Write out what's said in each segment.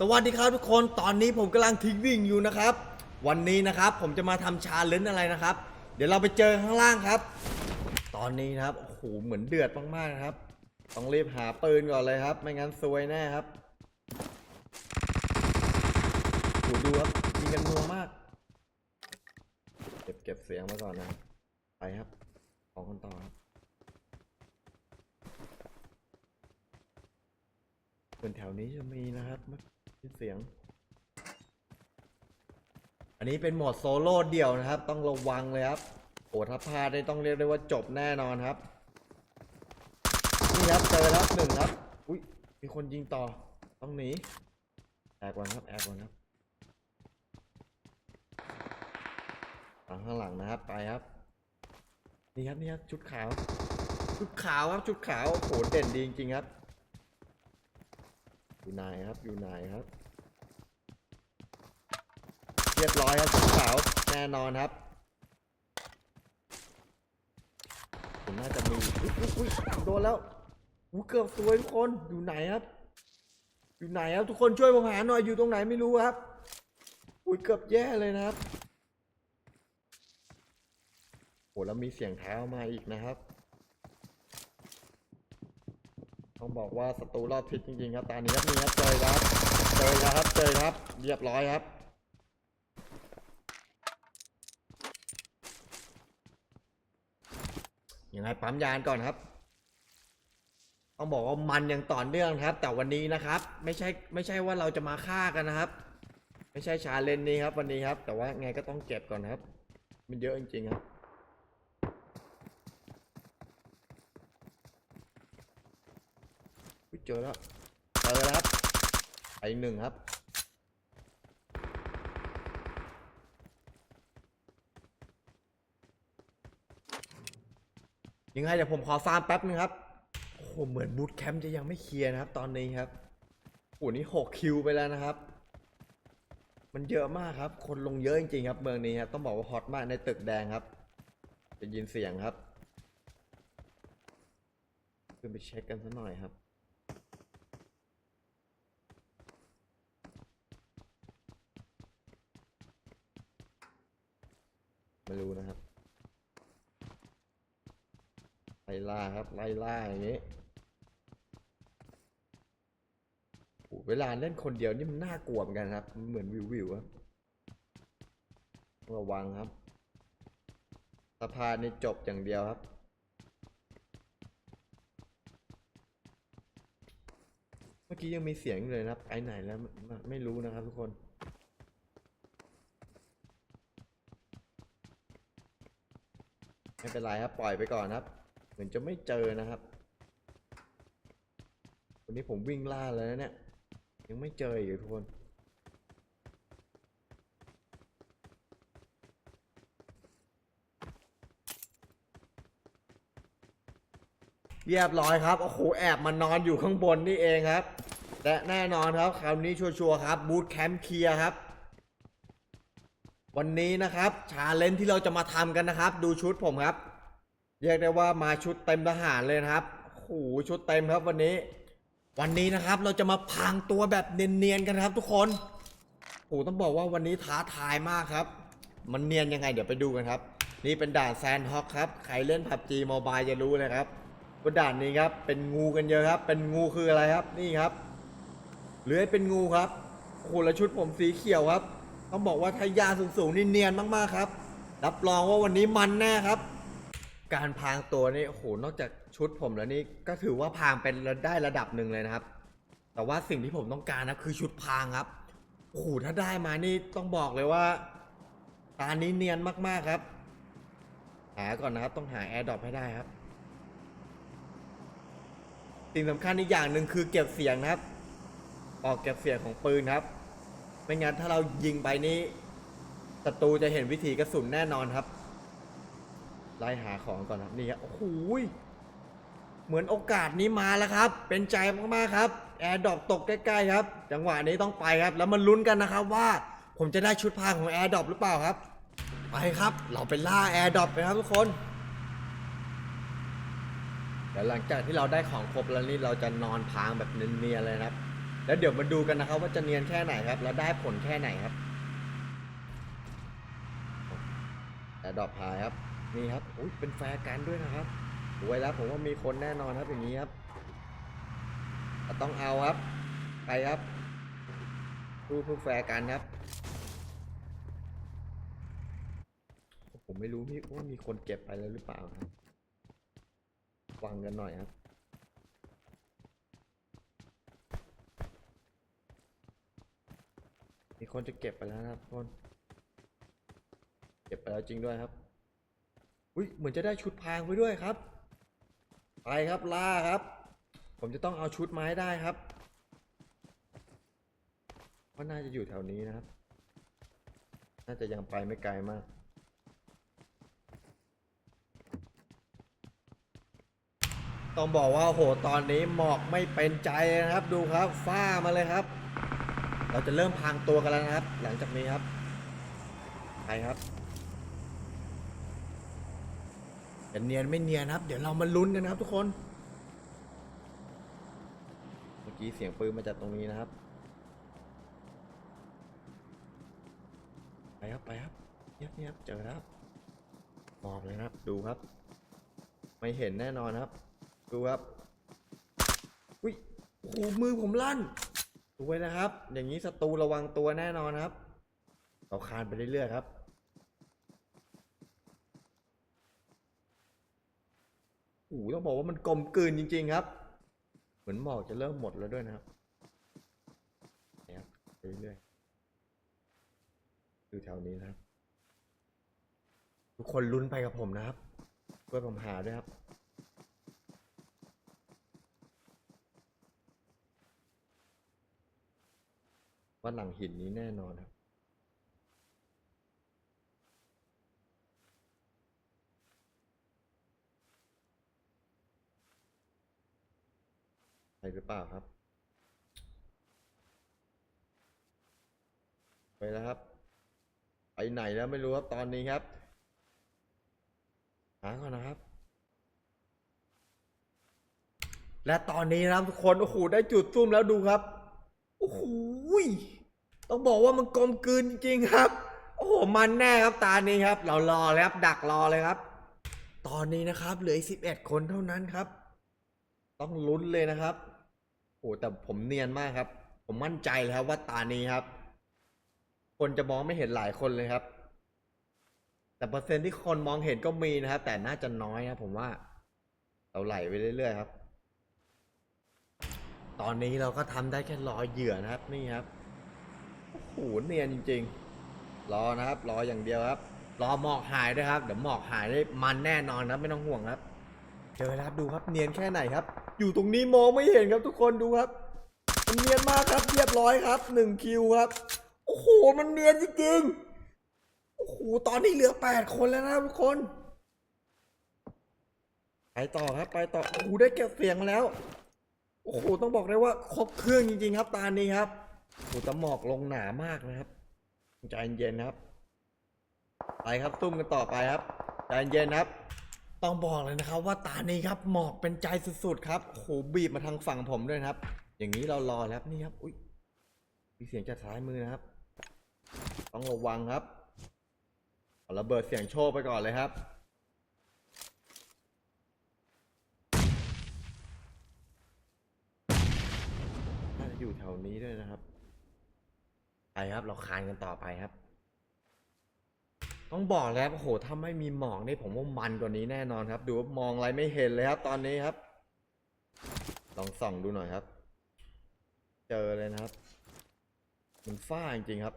สวัสดีครับทุกคน ตอนนี้ผมกำลังทิ้งวิ่งอยู่นะครับ วันนี้นะครับผมจะมาทำชาเลนจ์อะไรนะครับ เดี๋ยวเราไปเจอข้างล่างครับ ตอนนี้นะครับ โอ้โห เหมือนเดือดมากๆนะครับ ต้องรีบหาปืนก่อนเลยครับ ไม่งั้นซวยแน่ครับโหดูครับยิงกันนัวมาก เก็บเก็บเสียงมาก่อนนะ ไปครับออกกันต่อครับส่วนแถวนี้จะมีนะครับ เมื่อกี้เสียง อันนี้เป็นโหมดโซโล่เดี่ยวนะครับ ต้องระวังเลยครับโอ้ถ้าพลาดได้ต้องเรียกได้ว่าจบแน่นอนครับ นี่ครับเจอแล้วหนึ่งครับ อุ้ยมีคนยิงต่อ ต้องหนี แอบก่อนครับ แอบก่อนครับหลังข้างหลังนะครับ ไปครับ นี่ครับนี่ครับชุดขาว ชุดขาวครับ ชุดขาวโอ้โหเด่นดีจริงๆครับ อยู่ไหนครับอยู่ไหนครับ เรียบร้อยครับชุดขาวแน่นอนครับผมน่าจะมีอุ๊ยอุ๊ยอุ๊ยโดนแล้วอู้เกือบสวยทุกคนอยู่ไหนครับ อยู่ไหนครับทุกคนช่วยผมหาหน่อยอยู่ตรงไหนไม่รู้ครับอุ้ยเกือบแย่เลยนะครับโหแล้วมีเสียงเท้ามาอีกนะครับ ต้องบอกว่าศัตรูรอบทิศจริงๆครับตานี้ครับนี่ครับเจอแล้วครับเจอแล้วครับเจอครับ เรียบร้อยครับยังไงปั๊มยานก่อนครับต้องบอกว่ามันยังต่อเนื่องครับ แต่วันนี้นะครับ ไม่ใช่ไม่ใช่ว่าเราจะมาฆ่ากันนะครับ ไม่ใช่ชาเลนนี้ครับ วันนี้ครับ แต่ว่าไงก็ต้องเก็บก่อนครับ มันเยอะจริงๆครับ อุ๊ย เจอแล้วเจอแล้วครับไอหนึ่งครับ ยังไงเดี๋ยวผมขอฟาร์มแป๊บนึงครับ โอ้โหเหมือนบูตแคมป์จะยังไม่เคลียร์นะครับ ตอนนี้ครับโอ้นี่หกคิวไปแล้วนะครับ มันเยอะมากครับ คนลงเยอะจริงๆครับ เมืองนี้ครับต้องบอกว่าฮอตมากในตึกแดงครับจะยินเสียงครับขึ้นไปเช็คกันสักหน่อยครับ ไม่รู้นะครับไล่ล่าครับไล่ล่าอย่างนี้โอ้เวลาเล่นคนเดียวนี่มันน่ากลัวเหมือนกันครับ เหมือนวิววิวครับระวังครับสะพานนี่จบอย่างเดียวครับเมื่อกี้ยังมีเสียงเลยนะครับไปไหนแล้วไม่รู้นะครับทุกคน ไม่เป็นไรครับ ปล่อยไปก่อนครับ เหมือนจะไม่เจอนะครับ วันนี้ผมวิ่งล่าแล้วนะเนี่ย ยังไม่เจออีกทุกคนเรียบร้อยครับโอ้โหแอบมานอนอยู่ข้างบนนี่เองครับ และแน่นอนครับคราวนี้ชัวร์ๆครับบูทแคมป์เคลียร์ครับ วันนี้นะครับชาเลนจ์ที่เราจะมาทำกันนะครับ ดูชุดผมครับเรียกได้ว่ามาชุดเต็มทหารเลยนะครับโอ้โหชุดเต็มครับวันนี้ วันนี้นะครับเราจะมาพรางตัวแบบเนียนๆกันครับ ทุกคนโอ้โหต้องบอกว่าวันนี้ท้าทายมากครับ มันเนียนยังไงเดี๋ยวไปดูกันครับ นี่เป็นด่านแซนฮอกครับใครเล่นผับจีโมบายจะรู้เลยครับว่าด่านนี้ครับเป็นงูกันเยอะครับ เป็นงูคืออะไรครับนี่ครับเลื้อยเป็นงูครับโอ้โหแล้วชุดผมสีเขียวครับ ต้องบอกว่าทายาสูงๆนี่เนียนมากๆครับ รับรองว่าวันนี้มันแน่ครับ การพรางตัวนี่โอ้โหนอกจากชุดผมแล้วนี่ก็ถือว่าพรางเป็นได้ระดับหนึ่งเลยนะครับ แต่ว่าสิ่งที่ผมต้องการนะคือชุดพรางครับโอ้โหถ้าได้มานี่ต้องบอกเลยว่าตานี้เนียนมากๆครับ หาก่อนนะครับ ต้องหาแอร์ดรอปให้ได้ครับ สิ่งสำคัญอีกอย่างหนึ่งคือเก็บเสียงนะครับ ออกเก็บเสียงของปืนครับ ไม่งั้นถ้าเรายิงไปนี่ศัตรูจะเห็นวิธีกระสุนแน่นอนครับ ไล่หาของก่อนครับนี่ครับโอ้โหยเหมือนโอกาสนี้มาแล้วครับ เป็นใจมากๆครับ แอร์ดรอปตกใกล้ๆครับ จังหวะนี้ต้องไปครับ แล้วมาลุ้นกันนะครับว่าผมจะได้ชุดพรางของแอร์ดรอปหรือเปล่าครับ ไปครับ เราไปล่าแอร์ดรอปไปครับทุกคนเดี๋ยวหลังจากที่เราได้ของครบแล้วนี่เราจะนอนพางแบบเนียนๆเลยนะครับ แล้วเดี๋ยวมาดูกันนะครับว่าจะเนียนแค่ไหนครับ แล้วได้ผลแค่ไหนครับแต่ดอกพายครับนี่ครับอุ้ยเป็นแฟร์กันด้วยนะครับสวยแล้วผมว่ามีคนแน่นอนครับอย่างนี้ครับต่ต้องเอาครับไปครับดูเพื่อแฟร์กันครับ ผมไม่รู้พี่ว่ามีคนเก็บไปแล้วหรือเปล่าครับฟังกันหน่อยครับ มีคนจะเก็บไปแล้วนะครับคน เก็บไปแล้วจริงด้วยครับ อุ้ยเหมือนจะได้ชุดพรางไปด้วยครับ ไปครับล่าครับ ผมจะต้องเอาชุดไม้ได้ครับว่าน่าจะอยู่แถวนี้นะครับ น่าจะยังไปไม่ไกลมาก ต้องบอกว่าโหตอนนี้หมอกไม่เป็นใจนะครับ ดูครับ ฟ้ามาเลยครับ เราจะเริ่มพางตัวกันแล้วนะครับ หลังจากนี้ครับไปครับจะเนียนไม่เนียนครับ เดี๋ยวเรามาลุ้นกันนะครับ ทุกคน เมื่อกี้เสียงปืนมาจากตรงนี้นะครับ ไปครับไปครับเงียบเงียบเจอแล้วครับองเลยครับ ดูครับ ไม่เห็นแน่นอนครับ ดูครับอุ้ยโอ้โหมือผมลั่น ดูไว้นะครับ อย่างนี้ศัตรูระวังตัวแน่นอนครับเราคานไปเรื่อยๆครับ โอ้ต้องบอกว่ามันกลมกลืนจริง ๆ ครับ เหมือนหมอกจะเริ่มหมดแล้วด้วยนะครับเนี่ยครับไปเรื่อยๆดูแถวนี้นะครับ ทุกคนลุ้นไปกับผมนะครับช่วยผมหาด้วยครับ ว่าหลังหินนี้แน่นอนครับ ใช่หรือเปล่าครับ ไปแล้วครับ ไปไหนแล้วไม่รู้ครับตอนนี้ครับ หาก่อนนะครับและตอนนี้นะครับทุกคน โอ้โห ได้จุดซุ่มแล้วดูครับ โอ้โห ต้องบอกว่ามันกลมกลืนจริงครับ โอ้โหมันแน่ครับตานี้ครับ เรารอเลยครับ ดักรอเลยครับ ตอนนี้นะครับ เหลืออีก11คนเท่านั้นครับ ต้องลุ้นเลยนะครับโอ้แต่ผมเนียนมากครับ ผมมั่นใจเลยครับว่าตานี้ครับ คนจะมองไม่เห็นหลายคนเลยครับ แต่เปอร์เซ็นต์ที่คนมองเห็นก็มีนะครับ แต่น่าจะน้อยครับผมว่า เราไหลไปเรื่อยๆครับ ตอนนี้เราก็ทำได้แค่รอเหยื่อนะครับ นี่ครับ โอ้โหเนียนจริง ๆ รอนะครับ รออย่างเดียวครับ รอหมอกหายด้วยครับ เดี๋ยวหมอกหายได้มันแน่นอนครับไม่ต้องห่วงครับเจอแล้วครับดูครับเนียนแค่ไหนครับ อยู่ตรงนี้มองไม่เห็นครับทุกคนดูครับ มันเนียนมากครับเรียบร้อยครับหนึ่งคิวครับ โอ้โหมันเนียนจริงๆโอ้โหตอนนี้เหลือแปดคนแล้วนะทุกคนไปต่อครับไปต่อโอ้โหได้เก็บเสียงมาแล้ว โอ้โหต้องบอกได้ว่าครบเครื่องจริง ๆ ครับตานี้ครับ หแตะหมอกลงหนามากนะครับ ใจเย็นๆครับ ไปครับตุ้มกันต่อไปครับ ใจเย็นครับ ต้องบอกเลยนะครับ ว่าตานี้ครับหมอกเป็นใจสุดๆครับโหบีบมาทางฝั่งผมด้วยครับ อย่างนี้เรารอแล้วนี่ครับ อุ้ยมีเสียงจากซ้ายมือนะครับ ต้องระวังครับเอาระเบิดเสียงโชว์ไปก่อนเลยครับน่าจะอยู่แถวนี้ด้วยนะครับ ไปครับเราคานกันต่อไปครับ ต้องบอกแล้วโอ้โหถ้าไม่มีหมอกนี่ผมว่ามันกว่านี้แน่นอนครับ ดูว่ามองอะไรไม่เห็นเลยครับ ตอนนี้ครับ ลองส่องดูหน่อยครับ เจอเลยนะครับ มันฝ้าจริงๆครับ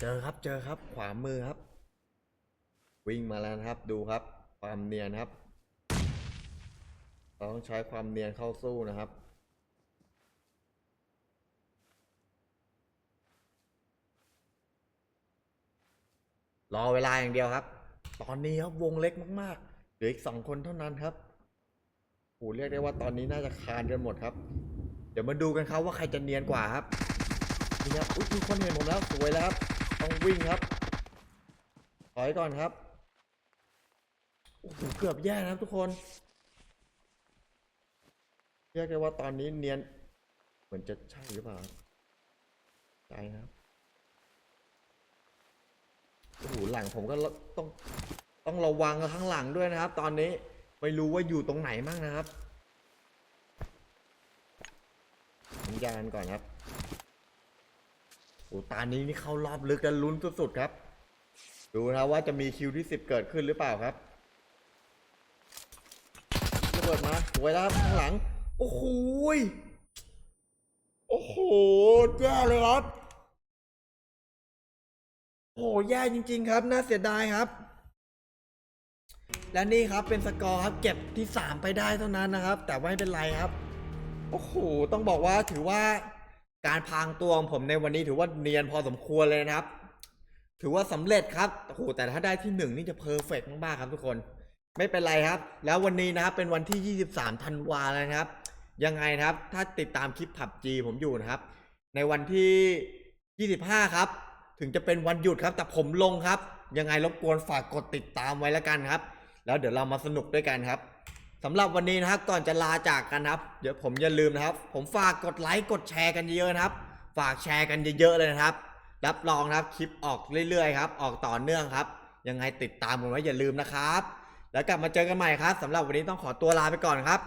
เจอครับเจอครับ ขวามือครับ วิ่งมาแล้วครับ ดูครับ ความเนียนครับ เราต้องใช้ความเนียนเข้าสู้นะครับ รอเวลาอย่างเดียวครับ ตอนนี้ครับวงเล็กมากๆเหลืออีกสองคนเท่านั้นครับโหเรียกได้ว่าตอนนี้น่าจะคานกันหมดครับ เดี๋ยวมาดูกันครับว่าใครจะเนียนกว่าครับนี่ครับอุ้ยมีคนเห็นผมแล้วสวยแล้วครับต้องวิ่งครับ ถอยก่อนครับโอ้โหเกือบแย่นะครับทุกคน เรียกได้ว่าตอนนี้เนียน เหมือนจะใช่หรือเปล่าใช่นะครับโอ้โหลังผมก็ต้องต้องระวังข้างหลังด้วยนะครับ ตอนนี้ไม่รู้ว่าอยู่ตรงไหนมั่งนะครับสัญญาณก่อนครับโอ้ตานี้นี่เข้ารอบลึกกันลุ้นสุดๆครับ ดูนะว่าจะมีคิวที่สิบเกิดขึ้นหรือเปล่าครับระเบิดมาสวยแล้วครับข้างหลัง โอ้โหโอ้โหแย่เลยครับ โอ้โหแย่จริง ๆ ครับ น่าเสียดายครับ และนี่ครับเป็นสกอร์ครับเก็บที่ 3 ไปได้เท่านั้นนะครับ แต่ไม่เป็นไรครับ โอ้โห ต้องบอกว่าถือว่าการพรางตัวของผมในวันนี้ถือว่าเนียนพอสมควรเลยนะครับ ถือว่าสำเร็จครับโอ้โหแต่ถ้าได้ที่หนึ่งนี่จะเพอร์เฟกมากๆครับทุกคน ไม่เป็นไรครับ แล้ววันนี้นะครับเป็นวันที่ 23ธันวาแล้วนะครับ ยังไงนะครับ ถ้าติดตามคลิปผับจีผมอยู่นะครับ ในวันที่ 25 ครับ ถึงจะเป็นวันหยุดครับ แต่ผมลงครับ ยังไงรบกวนฝากกดติดตามไว้แล้วกันครับ แล้วเดี๋ยวเรามาสนุกด้วยกันครับสำหรับวันนี้นะครับก่อนจะลาจากกันครับ เดี๋ยวผมอย่าลืมนะครับ ผมฝากกดไลค์กดแชร์กันเยอะๆนะครับ ฝากแชร์กันเยอะๆเลยนะครับ รับรองนะครับคลิปออกเรื่อยๆครับ ออกต่อเนื่องครับ ยังไงติดตามกันไว้อย่าลืมนะครับ แล้วกลับมาเจอกันใหม่ครับสำหรับวันนี้ต้องขอตัวลาไปก่อนครับ